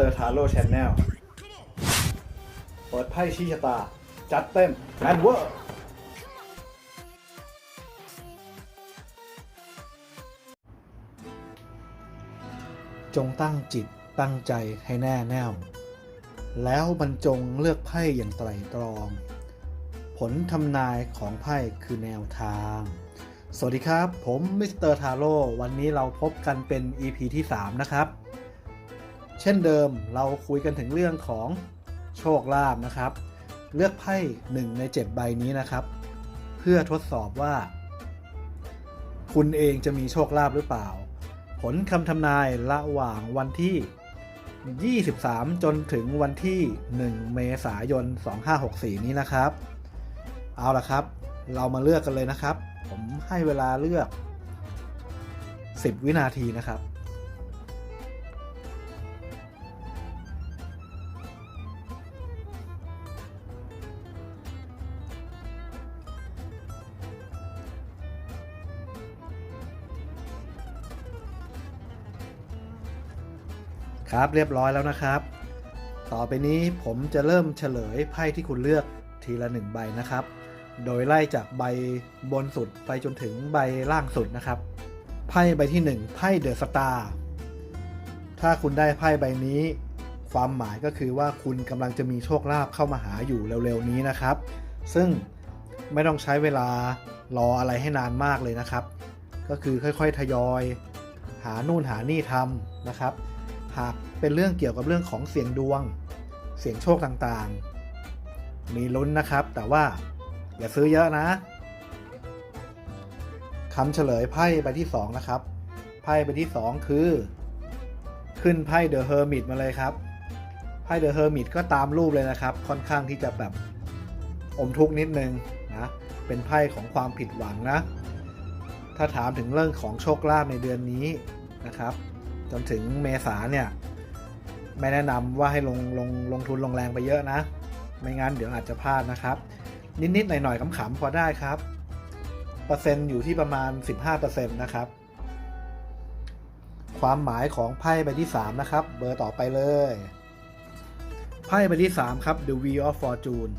เตอร์ทาโร่ชแนลเปิดไพ่ชี้ชะตา จัดเต็มแมนเวอร์จงตั้งจิตตั้งใจให้แน่แน่ว แล้วบรรจงเลือกไพ่อย่างไตรตรอง ผลทำนายของไพ่คือแนวทาง สวัสดีครับ ผมมิสเตอร์ทาโร่วันนี้เราพบกันเป็น EP ที่ 3 นะครับ เช่นเดิมเราคุยกันถึงเรื่องของโชคลาภนะครับ เลือกไพ่1ใน 7 ใบนี้นะครับ เพื่อทดสอบว่า คุณเองจะมีโชคลาภหรือเปล่า ผลคำทำนายระหว่างวันที่ 23 จนถึงวันที่ 1 เมษายน 2564 นี้นะครับ เอาละครับ เรามาเลือกกันเลยนะครับ ผมให้เวลาเลือก 10 วินาทีนะครับ ครับเรียบร้อยแล้วนะครับ ต่อไปนี้ผมจะเริ่มเฉลยไพ่ที่คุณเลือกทีละหนึ่งใบนะครับ โดยไล่จากใบบนสุดไปจนถึงใบล่างสุดนะครับ ไพ่ใบที่ 1 ไพ่เดอะสตาร์ถ้าคุณได้ไพ่ใบนี้ ความหมายก็คือว่าคุณกำลังจะมีโชคลาภเข้ามาหาอยู่เร็วๆนี้นะครับ ซึ่งไม่ต้องใช้เวลารออะไรให้นานมากเลยนะครับ ก็คือค่อยๆทยอย หานู่นหานี่ทำนะครับ หากเป็นเรื่องเกี่ยวกับเรื่องของเสียงดวง เสียงโชคต่างๆ มีลุ้นนะครับ แต่ว่าอย่าซื้อเยอะนะคำเฉลยไพ่ใบที่ 2 นะครับ ไพ่ใบที่ 2 คือ ขึ้นไพ่เดอะเฮอร์มิตมาเลยครับ ไพ่เดอะเฮอร์มิตก็ตามรูปเลยนะครับ ค่อนข้างที่จะแบบอมทุกข์นิดนึงนะ เป็นไพ่ของความผิดหวังนะ ถ้าถามถึงเรื่องของโชคลาภในเดือนนี้นะครับ จนถึงเมษาเนี่ยไม่แนะนำว่าให้ลงลงลงทุนลงแรงไปเยอะนะ ไม่งั้นเดี๋ยวอาจจะพลาดนะครับ นิดๆหน่อยๆขำๆพอได้ครับ เปอร์เซ็นต์อยู่ที่ประมาณ 15%นะครับ ความหมายของไพ่ใบที่ 3 นะครับ เบอร์ต่อไปเลยไพ่ใบที่ 3 ครับ The Wheel of Fortune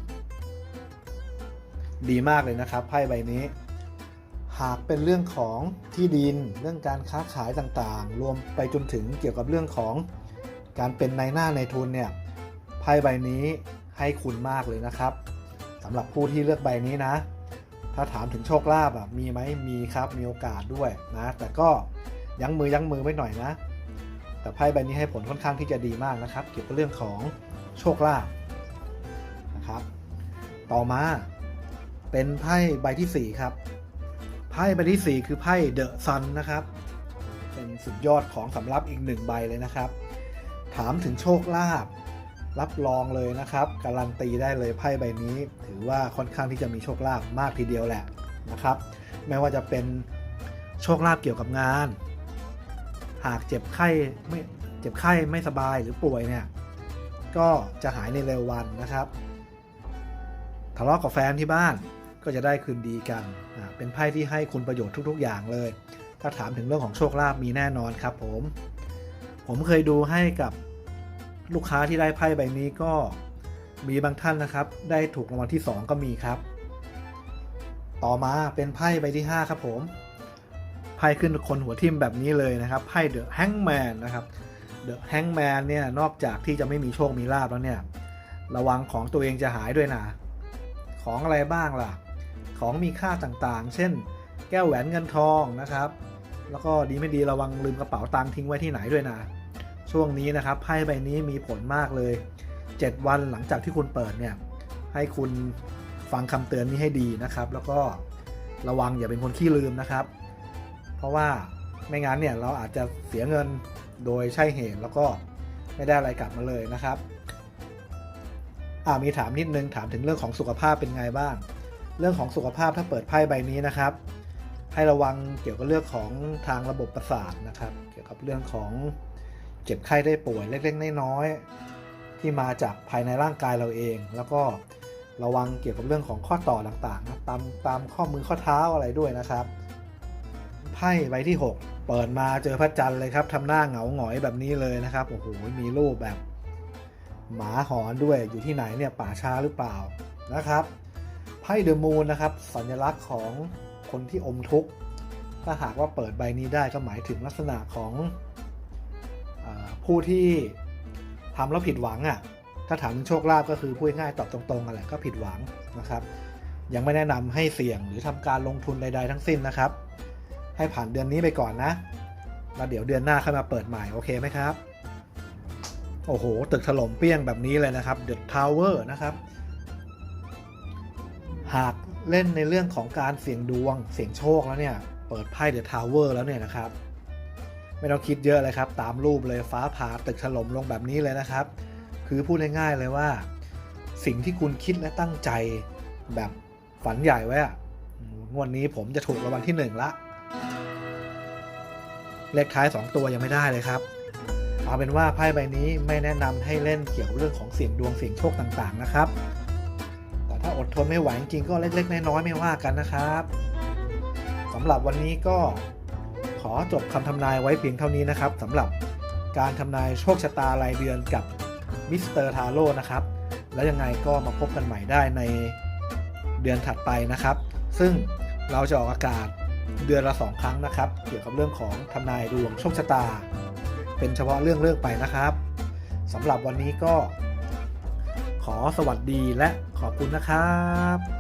ดีมากเลยนะครับไพ่ใบนี้ หากเป็นเรื่องของที่ดิน เรื่องการค้าขายต่างๆ รวมไปจนถึงเกี่ยวกับเรื่องของการเป็นนายหน้าในทุนเนี่ยไพ่ใบนี้ให้คุณมากเลยนะครับสำหรับผู้ที่เลือกใบนี้นะ ถ้าถามถึงโชคลาภอะมีไหมมีครับมีโอกาสด้วยนะ แต่ก็ยั้งมือยั้งมือไว้หน่อยนะ แต่ไพ่ใบนี้ให้ผลค่อนข้างที่จะดีมากนะครับ เกี่ยวกับเรื่องของโชคลาภนะครับ ต่อมาเป็นไพ่ใบที่ 4 ครับ พ่ใบที่ 4 คือไพ่เดอะซันนะครับ เป็นสุดยอดของสำรับอีกหนึ่งใบเลยนะครับ ถามถึงโชคลาภรับรองเลยนะครับ การันตีได้เลยไพ่ใบนี้ ถือว่าค่อนข้างที่จะมีโชคลาภมากทีเดียวแหละนะครับ ไม่ว่าจะเป็นโชคลาภเกี่ยวกับงาน หากเจ็บไข้ไม่เจ็บไข้ไม่สบายหรือป่วยเนี่ยก็จะหายในเร็ววันนะครับทะเลาะกับแฟนที่บ้าน ก็จะได้คืนดีกัน เป็นไพ่ที่ให้คุณประโยชน์ทุก ๆ อย่างเลย ถ้าถามถึงเรื่องของโชคลาภมีแน่นอนครับผม ผมเคยดูให้กับลูกค้าที่ได้ไพ่ใบนี้ก็มีบางท่านนะครับ ได้ถูกรางวัลที่ 2 ก็มีครับ ต่อมาเป็นไพ่ใบที่ 5 ครับผม ไพ่ขึ้นคนหัวทิ่มแบบนี้เลยนะครับ ไพ่เดอะแฮงแมนนะครับ เดอะแฮงแมนเนี่ยนอกจากที่จะไม่มีโชคมีลาบแล้วเนี่ย ระวังของตัวเองจะหายด้วยนะ ของอะไรบ้างล่ะ ของมีค่าต่างๆ เช่น แก้วแหวนเงินทองนะครับ แล้วก็ดีไม่ดีระวังลืมกระเป๋าตังค์ทิ้งไว้ที่ไหนด้วยนะ ช่วงนี้นะครับไพ่ใบนี้มีผลมากเลย 7 วันหลังจากที่คุณเปิดเนี่ย ให้คุณฟังคำเตือนนี้ให้ดีนะครับ แล้วก็ระวังอย่าเป็นคนขี้ลืมนะครับ เพราะว่าไม่งั้นเนี่ยเราอาจจะเสียเงินโดยใช่เหตุแล้วก็ไม่ได้อะไรกลับมาเลยนะครับอ่ามีถามนิดนึงถามถึงเรื่องของสุขภาพเป็นไงบ้าง เรื่องของสุขภาพถ้าเปิดไพ่ใบนี้นะครับ ให้ระวังเกี่ยวกับเรื่องของทางระบบประสาทนะครับ เกี่ยวกับเรื่องของเจ็บไข้ได้ป่วยเล็กๆน้อยๆที่มาจากภายในร่างกายเราเอง แล้วก็ระวังเกี่ยวกับเรื่องของข้อต่อต่างๆนะตามตามข้อมือข้อเท้าอะไรด้วยนะครับไพ่ใบที่ 6 เปิดมาเจอพระจันทร์เลยครับทำหน้าเหงาหงอยแบบนี้เลยนะครับโอ้โหมีรูปแบบ หมาหอนด้วยอยู่ที่ไหนเนี่ยป่าช้าหรือเปล่านะครับ พ่เดอะมูนนะครับ สัญลักษณ์ของคนที่อมทุกข์ถ้าหากว่าเปิดใบนี้ได้ก็หมายถึงลักษณะของอผู้ที่ทำแล้วผิดหวังอะ่ะถ้าถามถึงโชคลาภก็คือพูดง่ายตอบตรงๆกันแหละก็ผิดหวังนะครับ ยังไม่แนะนำให้เสี่ยงหรือทำการลงทุนใดๆทั้งสิ้นนะครับ ให้ผ่านเดือนนี้ไปก่อนนะแล้วเดี๋ยวเดือนหน้าค่อยมาเปิดใหม่โอเคไหมครับ โอ้โห ตึกถล่มเปี้ยงแบบนี้เลยนะครับ The Tower นะครับ หากเล่นในเรื่องของการเสี่ยงดวง เสี่ยงโชคแล้วเนี่ย เปิดไพ่ The Tower แล้วเนี่ยนะครับ ไม่ต้องคิดเยอะเลยครับ ตามรูปเลยฟ้าผ่าตึกถล่มลงแบบนี้เลยนะครับ คือพูดง่ายๆเลยว่า สิ่งที่คุณคิดและตั้งใจแบบฝันใหญ่ไว้อะงวดนนี้ผมจะถูกรางวัลที่หนึ่งละ เลขท้าย 2 ตัวยังไม่ได้เลยครับเอาเป็นว่าไพ่ใบนี้ไม่แนะนำให้เล่นเกี่ยวกับเรื่องของเสี่ยงดวงเสี่ยงโชคต่างๆนะครับ ถ้าอดทนไม่ไหวจริงก็เล็กๆน้อยๆไม่ว่ากันนะครับสำหรับวันนี้ก็ขอจบคำทำนายไว้เพียงเท่านี้นะครับสำหรับการทำนายโชคชะตารายเดือนกับมิสเตอร์ทาโร่นะครับ แล้วยังไงก็มาพบกันใหม่ได้ในเดือนถัดไปนะครับ ซึ่งเราจะออกอากาศเดือนละสองครั้งนะครับ เกี่ยวกับเรื่องของทำนายดวงโชคชะตา เป็นเฉพาะเรื่องเลือกไปนะครับสำหรับวันนี้ก็ ขอสวัสดีและขอบคุณนะครับ